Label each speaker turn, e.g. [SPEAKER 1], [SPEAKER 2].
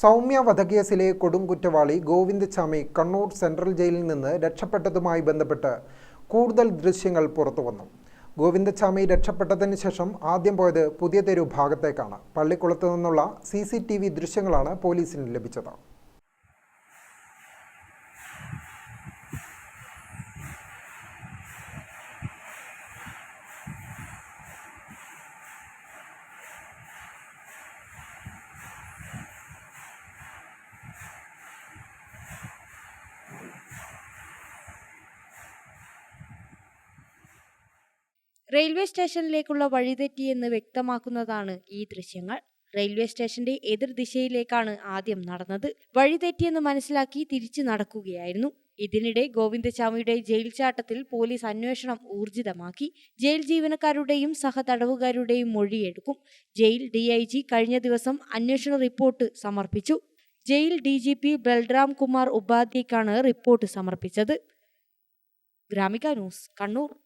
[SPEAKER 1] സൗമ്യ വധക്കേസിലെ കുറ്റവാളി ഗോവിന്ദചാമി കണ്ണൂർ സെൻട്രൽ ജയിലിൽ നിന്ന് രക്ഷപ്പെട്ടതുമായി ബന്ധപ്പെട്ട് കൂടുതൽ ദൃശ്യങ്ങൾ പുറത്തുവന്നു. ഗോവിന്ദചാമി രക്ഷപ്പെട്ടതിന് ശേഷം ആദ്യം പോയത് പുതിയ തെരു ഭാഗത്തേക്കാണ്. പള്ളിക്കുളത്ത് നിന്നുള്ള സി ദൃശ്യങ്ങളാണ് പോലീസിന് ലഭിച്ചത്.
[SPEAKER 2] റെയിൽവേ സ്റ്റേഷനിലേക്കുള്ള വഴിതെറ്റിയെന്ന് വ്യക്തമാക്കുന്നതാണ് ഈ ദൃശ്യങ്ങൾ. റെയിൽവേ സ്റ്റേഷന്റെ എതിർ ദിശയിലേക്കാണ് ആദ്യം നടന്നത്. വഴിതെറ്റിയെന്ന് മനസ്സിലാക്കി തിരിച്ചു നടക്കുകയായിരുന്നു. ഇതിനിടെ ഗോവിന്ദചാമിയുടെ ജയിൽ ചാട്ടത്തിൽ പോലീസ് അന്വേഷണം ഊർജിതമാക്കി. ജയിൽ ജീവനക്കാരുടെയും സഹതടവുകാരുടെയും മൊഴിയെടുക്കും. ജയിൽ ഡിഐജി കഴിഞ്ഞ ദിവസം അന്വേഷണ റിപ്പോർട്ട് സമർപ്പിച്ചു. Jail D G P Balram Kumar ഉപാധ്യയ്ക്കാണ് report സമർപ്പിച്ചത്. Gramika news Kannur.